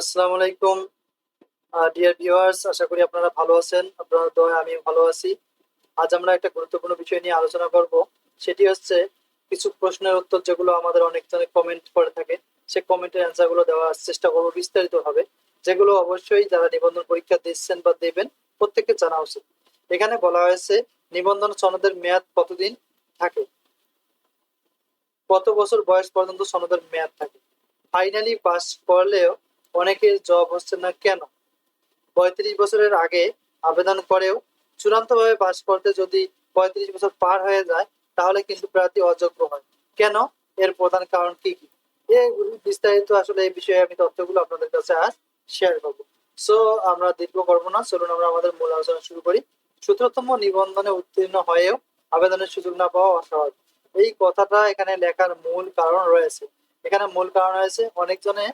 আসসালামু আলাইকুম। Dear viewers আশা করি আপনারা ভালো আছেন। আপনারা দয়া আমি ভালো আছি। আজ আমরা একটা গুরুত্বপূর্ণ বিষয় নিয়ে আলোচনা করব। সেটি হচ্ছে কিছু প্রশ্নের উত্তর যেগুলো আমাদের অনেকজনে কমেন্ট করে থাকে। সে কমেন্টের অ্যান্সারগুলো দেওয়ার চেষ্টা করব বিস্তারিত ভাবে যেগুলো অবশ্যই যারা নিবন্ধন পরীক্ষা দিচ্ছেন বা দেবেন, প্রত্যেককে জানা উচিত। এখানে বলা হয়েছে, নিবন্ধন সনদের মেয়াদ কতদিন থাকে? কত বছর বয়স পর্যন্ত সনদের মেয়াদ থাকে? ফাইনালি পাস করলেও অনেকের জব হচ্ছে না কেন? পঁয়ত্রিশ বছরের আগে আবেদন করেও চূড়ান্তভাবে পাস করতে যদি পঁয়ত্রিশ বছর পার হয়ে যায়, তাহলে কিন্তু প্রার্থী অযোগ্য হয়। কেন? এর প্রধান কারণ কি কি? এগুলি বিস্তারিত আসলে এই বিষয়ে আমি তথ্যগুলো আপনাদের কাছে আজ শেয়ার করব। সো আমরা দীর্ঘ করব না, চলুন আমরা আমাদের মূল আলোচনা শুরু করি। সতেরোতম নিবন্ধনে উত্তীর্ণ হয়েও আবেদনের সুযোগ না পাওয়া অস্বাভাবিক। এই কথাটা এখানে লেখার মূল কারণ রয়েছে। এখানে মূল কারণ রয়েছে, অনেকজনে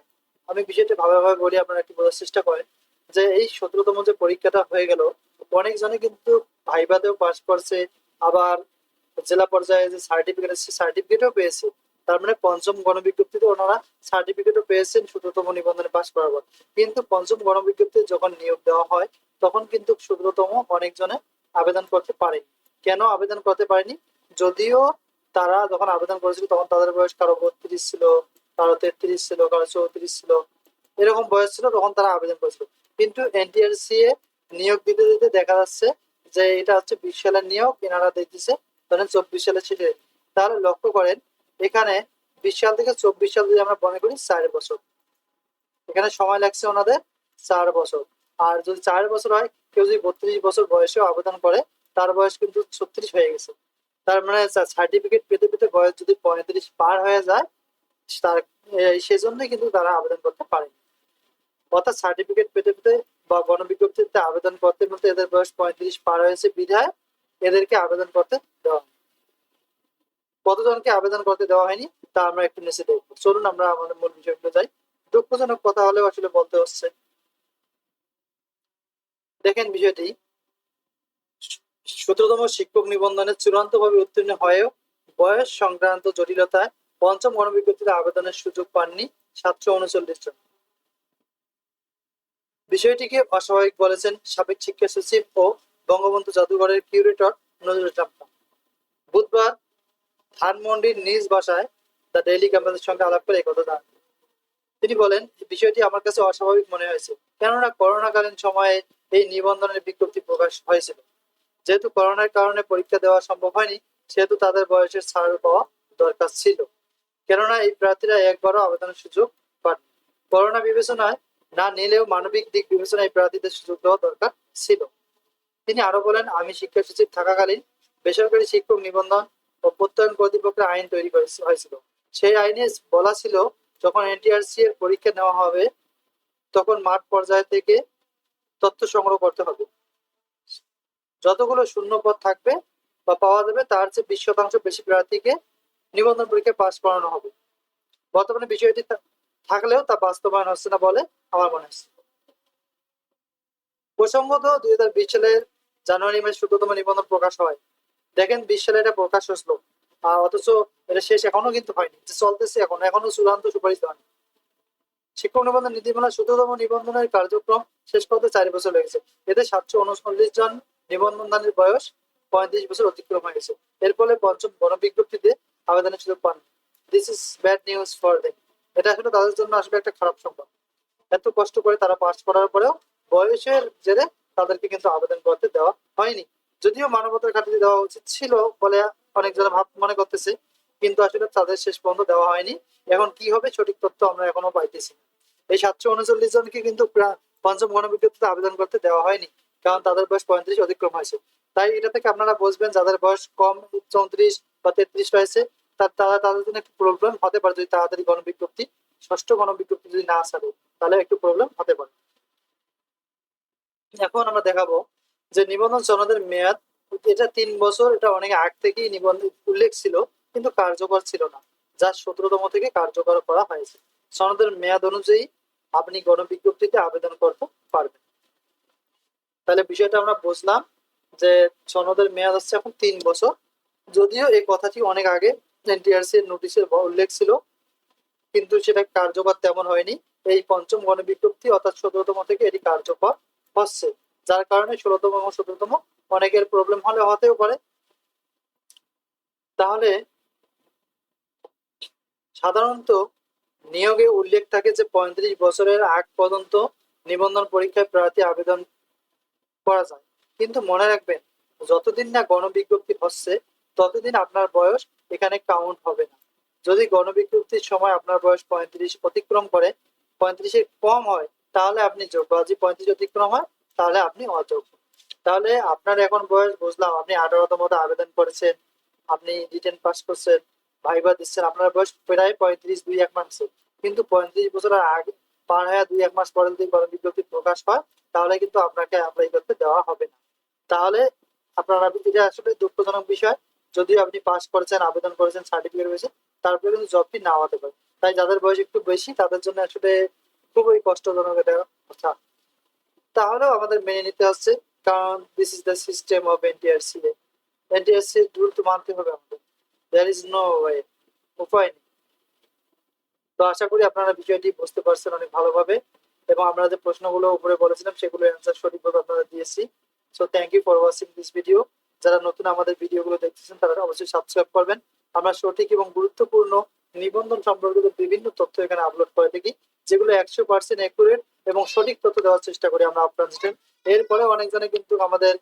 আমি বিষয়টা ভালোভাবে বলি, আপনারা একটু বোঝার চেষ্টা করেন যে এই সতেরোতম যে পরীক্ষাটা হয়ে গেল অনেকজনে কিন্তু ভাইবাতেও পাস করছে, আবার জেলা পর্যায়ে যে সার্টিফিকেট আছে সার্টিফিকেটও পেয়েছে। তার মানে পঞ্চম গণবিজ্ঞপ্তিতে ওনারা সার্টিফিকেটও পেয়েছেন সতেরোতম নিবন্ধনে পাশ করার পর। কিন্তু পঞ্চম গণবিজ্ঞপ্তিতে যখন নিয়োগ দেওয়া হয়, তখন কিন্তু সতেরোতম অনেকজনে আবেদন করতে পারেনি। কেন আবেদন করতে পারেনি? যদিও তারা যখন আবেদন করেছিল, তখন তাদের বয়স কারও বত্রিশ ছিল কারও তেত্রিশ ছিল কারও চৌত্রিশ ছিল, এরকম বয়স ছিল, তখন তারা আবেদন করেছিল। কিন্তু এনটিআরসি এ নিয়োগ দিতে দিতে দেখা যাচ্ছে যে এটা হচ্ছে বিশ সালের নিয়োগ, এনারা দিতেছে ধরেন চব্বিশ সালে ছিল তাহলে লক্ষ্য করেন, এখানে বিশ সাল থেকে চব্বিশ সাল যদি আমরা মনে করি, চার বছর। এখানে সময় লাগছে ওনাদের চার বছর। আর যদি চার বছর হয়, কেউ যদি বত্রিশ বছর বয়সেও আবেদন করে, তার বয়স কিন্তু ছত্রিশ হয়ে গেছে। তার মানে সার্টিফিকেট পেতে পেতে বয়স যদি পঁয়ত্রিশ পার হয়ে যায় তার সেজন্যই কিন্তু তারা আবেদন করতে পারেনি। অর্থাৎ সার্টিফিকেট পেতে পেতে বা গণবিজ্ঞপ্তিতে আবেদন করতে করতে এদের বয়স পঁয়ত্রিশ পার হয়েছে বিধায় এদেরকে আবেদন করতে দেওয়া কতজনকে আবেদন করতে দেওয়া হয়নি, তা আমরা একটু নিচে দেখব। চলুন আমরা আমাদের মূল বিষয়গুলো যাই। দুঃখজনক কথা হলেও আসলে বলতে হচ্ছে। দেখেন বিষয়টি। সতেরোতম শিক্ষক নিবন্ধনে চূড়ান্তভাবে উত্তীর্ণ হয়েও বয়স সংক্রান্ত জটিলতায় পঞ্চম গণবিজ্ঞপ্তিতে আবেদনের সুযোগ পাননি সাতশো উনচল্লিশ জন। বিষয়টিকে অস্বাভাবিক বলেছেন সাবেক শিক্ষা সচিব ও বঙ্গবন্ধু জাদুঘরের কিউরেটর নজরুল ইসলাম। বুধবার ধানমন্ডির নিজ বাসায় দ্য ডেইলি ক্যাম্পাসের সঙ্গে আলাপ করে একথা জানান। তিনি বলেন, বিষয়টি আমার কাছে অস্বাভাবিক মনে হয়েছে, কেননা করোনাকালীন সময়ে এই নিবন্ধনের বিজ্ঞপ্তি প্রকাশ হয়েছিল। যেহেতু করোনার কারণে পরীক্ষা দেওয়া সম্ভব হয়নি, সেহেতু তাদের বয়সের ছাড় পাওয়া দরকার ছিল। কেননা এই প্রার্থীরা একবারও আবেদনের সুযোগ পান করোনা বিবেচনায় না নিলেও মানবিক দিক বিবেচনায় প্রার্থীদের সুযোগ দেওয়া দরকার ছিল। তিনি আরও বলেন, আমি শিক্ষা সচিব থাকাকালীন বেসরকারি শিক্ষক নিবন্ধন ও প্রত্যয়ন কর্তৃপক্ষের আইন তৈরি হয়েছিল। সেই আইনে বলা ছিল, যখন এনটিআরসি এর পরীক্ষা নেওয়া হবে, তখন মাঠ পর্যায় থেকে তথ্য সংগ্রহ করতে হবে। যতগুলো শূন্য পদ থাকবে বা পাওয়া যাবে, তার চেয়ে বিশ শতাংশ বেশি প্রার্থীকে নিবন্ধন পরীক্ষায় পাশ করানো হবে। বর্তমানে বিষয়টি থাকলেও তা বাস্তবায়ন হচ্ছে না বলে আমার মনে হচ্ছে। প্রসঙ্গত দুই হাজার বিশ সালের জানুয়ারি মাসে চোদ্দতম নিবন্ধন প্রকাশ হয়। দেখেন, বিশ সালে এটা প্রকাশ আর অথচ এটা শেষ এখনও কিন্তু হয়নি। চলতেছে এখন। এখনও চূড়ান্ত সুপারিশ হয়নি। শিক্ষক নিবন্ধন নীতিমালা চোদ্দতম নিবন্ধনের কার্যক্রম শেষ করতে চার বছর লেগেছে। এতে সাতশো উনচল্লিশ জন নিবন্ধনদানের বয়স পঁয়ত্রিশ বছর অতিক্রম হয়ে গেছে। এর ফলে পঞ্চম গণবিজ্ঞপ্তিতে আবেদনের সুযোগ পান। This is bad news for them এটা আসলে তাদের জন্য আসলে একটা খারাপ সংবাদ। এত কষ্ট করে তারা পাস করার পরেও বয়সের জেরে তাদেরকে কিন্তু আবেদন করতে দেওয়া হয়নি। যদিও মানবতার খাতিরে দেওয়া উচিত ছিল বলে অনেকজন ভাব মনে করতেছে, কিন্তু আসলে তাদের শেষ পর্যন্ত দেওয়া হয়নি। এখন কি হবে সঠিক তথ্য আমরা এখনও পাইতেছি এই সাতশো উনচল্লিশ জনকে কিন্তু পঞ্চম গণবিজ্ঞপ্তিতে আবেদন করতে দেওয়া হয়নি, কারণ তাদের বয়স পঁয়ত্রিশ অতিক্রম হয়েছে। তাই এটা থেকে আপনারা বুঝবেন যাদের বয়স কম, চৌত্রিশ বা তেত্রিশ রয়েছে তার তাদের জন্য একটু প্রবলেম হতে পারে যদি তাড়াতাড়ি গণবিজ্ঞপ্তি, ষষ্ঠ গণবিজ্ঞপ্তি যদি না ছাড়ে তাহলে একটু প্রবলেম হতে পারে। এখন আমরা দেখাবো যে নিবন্ধন সনদের মেয়াদ, এটা তিন বছর, এটা অনেক আগ থেকেই নিবন্ধন উল্লেখ ছিল, কিন্তু কার্যকর ছিল না, যা সতেরোতম থেকে কার্যকর করা হয়েছে। সনদের মেয়াদ অনুযায়ী আপনি গণবিজ্ঞপ্তিতে আবেদন করতে পারবেন। তাহলে বিষয়টা আমরা বুঝলাম যে সনদের মেয়াদ হচ্ছে এখন তিন বছর, যদিও এই কথাটি অনেক আগে এনটিআরসি এর নোটিশের উল্লেখ ছিল, কিন্তু সেটা কার্যকর তেমন হয়নি। এই পঞ্চম গণবিজ্ঞপ্তি অর্থাৎ সতেরোতম থেকে এটি কার্যকর হচ্ছে, যার কারণে এবং সতেরোতম অনেকের প্রবলেম হলে হতেও পারে। তাহলে, সাধারণত নিয়োগে উল্লেখ থাকে যে পঁয়ত্রিশ বছরের আগ পর্যন্ত নিবন্ধন পরীক্ষায় প্রার্থী আবেদন করা যায়। কিন্তু মনে রাখবেন, যতদিন না গণবিজ্ঞপ্তি হচ্ছে, ততদিন আপনার বয়স এখানে কাউন্ট হবে না। যদি গণবিজ্ঞপ্তির সময় আপনার বয়স পঁয়ত্রিশ অতিক্রম করে, পঁয়ত্রিশের কম হয়, তাহলে আপনি যোগ্য। আর যদি পঁয়ত্রিশ অতিক্রম হয়, তাহলে আপনি অযোগ্য। তাহলে আপনার এখন বয়স, বুঝলাম, আপনি আঠারোতম আবেদন করেছেন, আপনি রিটেন পাস করছেন ভাইবা দিচ্ছেন, আপনার বয়স প্রায় পঁয়ত্রিশ দুই এক মাসে কিন্তু পঁয়ত্রিশ বছরের আগে, পার হয়ে দুই এক মাস পরে যদি গণবিজ্ঞপ্তি প্রকাশ হয়, তাহলে কিন্তু আপনাকে অ্যাপ্লাই করতে দেওয়া হবে না। তাহলে আপনারা এটা আসলে দুঃখজনক বিষয়। যদিও আপনি পাস করেছেন, আবেদন করেছেন সার্টিফিকেট হয়েছে তারপরে কিন্তু জবটি নাও হতে পারে। তাই যাদের বয়স একটু বেশি, তাদের জন্য আসলে খুবই কষ্টজনক এটা কথা তাহলেও আমাদের মেনে নিতে হচ্ছে, কারণ this is the system of NTRC NTRC rule তো মানতে হবে আমাদের। দেয়ার ইজ নো ওয়ে উপায় নেই। তো আশা করি আপনারা বিষয়টি বুঝতে পারছেন অনেক ভালোভাবে, এবং আমরা যে প্রশ্নগুলো উপরে বলেছিলাম, সেগুলো অ্যান্সার সঠিকভাবে আপনারা দিয়েছি। So thank you for watching this video যারা নতুন আমাদের ভিডিওগুলো দেখতেছেন, তারা অবশ্যই সাবস্ক্রাইব করবেন। আমরা সঠিক এবং গুরুত্বপূর্ণ নিবন্ধন সম্পর্কিত বিভিন্ন তথ্য এখানে আপলোড করে থাকি, যেগুলো একশো পার্সেন্ট একুরেট এবং সঠিক তথ্য দেওয়ার চেষ্টা করি আমরা আপনার এরপরে অনেকজনে কিন্তু আমাদের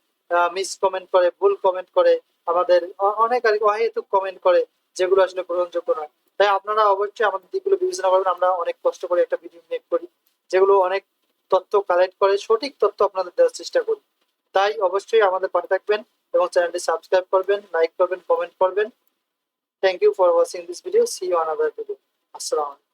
মিস কমেন্ট করে, ভুল কমেন্ট করে, আমাদের অনেক আর অহেতুক কমেন্ট করে, যেগুলো আসলে গ্রহণযোগ্য নয়। তাই আপনারা অবশ্যই আমাদের দিকগুলো বিবেচনা করবেন, আমরা অনেক কষ্ট করে একটা ভিডিও মেক করি, যেগুলো অনেক তথ্য কালেক্ট করে, সঠিক তথ্য আপনাদের দেওয়ার চেষ্টা করি। তাই অবশ্যই আমাদের পাশে থাকবেন। এবং চ্যানেলটি সাবস্ক্রাইব করবেন লাইক করবেন কমেন্ট করবেন। Thank you for watching this video see you another video আসসালামু আলাইকুম